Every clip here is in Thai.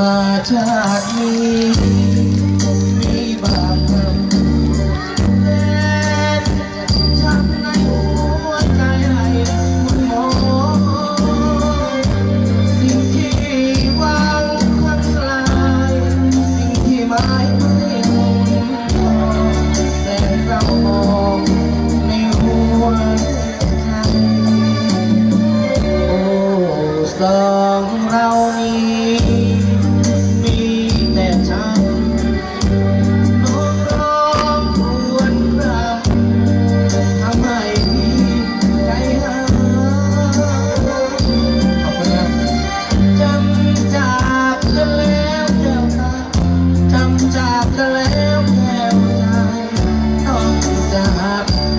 มาชาตินี้ผมีบาปกรรมทำในหัวใจให้มันมองสิ่งที่วางข้างลาสิ่งที่หมายไม่คงแต่เรามในหัวใจโอ้สองเรา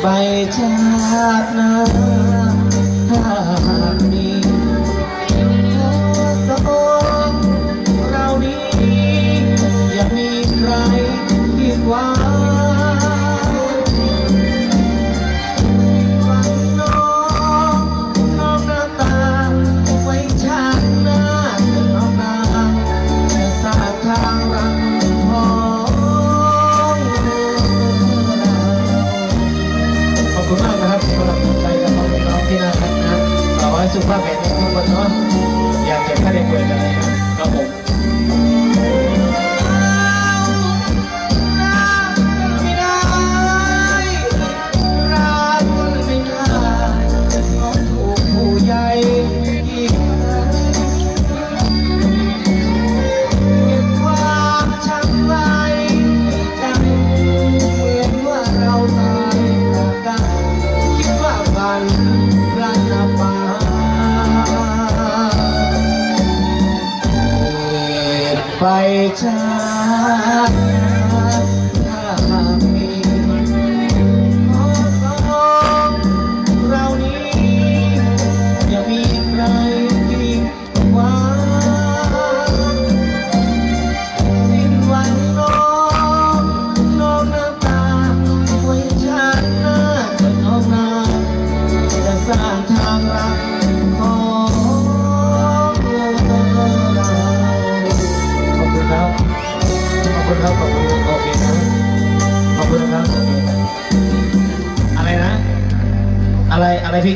ไปจากนั้น สุภาพแบบนี้ทุกคนเนาะอยากจะเข้าได้เปิดอะไร ไช้า คุณครับ อะไรนะ อะไรอะไรพี่